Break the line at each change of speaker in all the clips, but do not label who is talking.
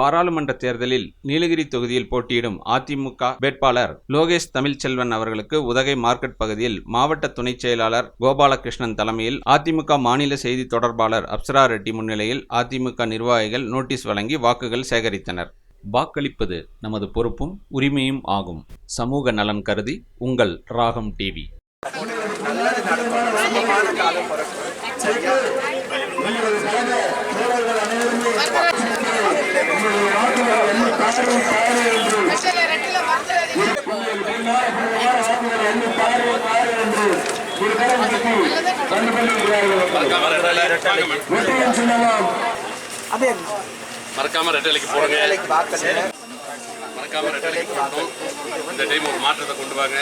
பாராளுமன்ற தேர்தலில் நீலகிரி தொகுதியில் போட்டியிடும் அதிமுக வேட்பாளர் லோகேஷ் தமிழ்ச்செல்வன் அவர்களுக்கு உதகை மார்க்கெட் பகுதியில் மாவட்ட துணைச் செயலாளர் கோபாலகிருஷ்ணன் தலைமையில் அதிமுக மாநில செய்தி தொடர்பாளர் அப்சரா ரெட்டி முன்னிலையில் அதிமுக நிர்வாகிகள் நோட்டீஸ் வழங்கி வாக்குகள் சேகரித்தனர். வாக்களிப்பது நமது பொறுப்பும் உரிமையும் ஆகும். சமூக நலன் கருதி உங்கள் ராகம் டிவி.
மறக்காம ரெட்டலைக்கு போடுங்க. மறக்காம ரெட்டலைக்கு போடணும். இந்த டைம் ஒரு மாற்றத்தை கொண்டு வாங்க.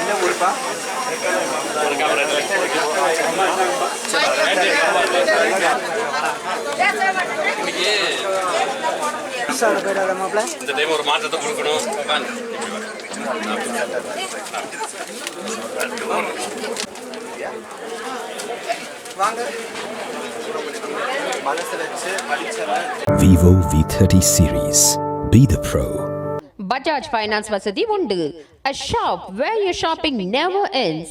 என்ன ஊருப்பா?
மறக்காம ரெட்டலைக்கு போடுங்க. இந்த டைம் ஒரு மாற்றத்தை கொடுக்கணும்
Vivo V30 series. Be the pro.
Bajaj Finance வசதி உண்டு a shop where your shopping never ends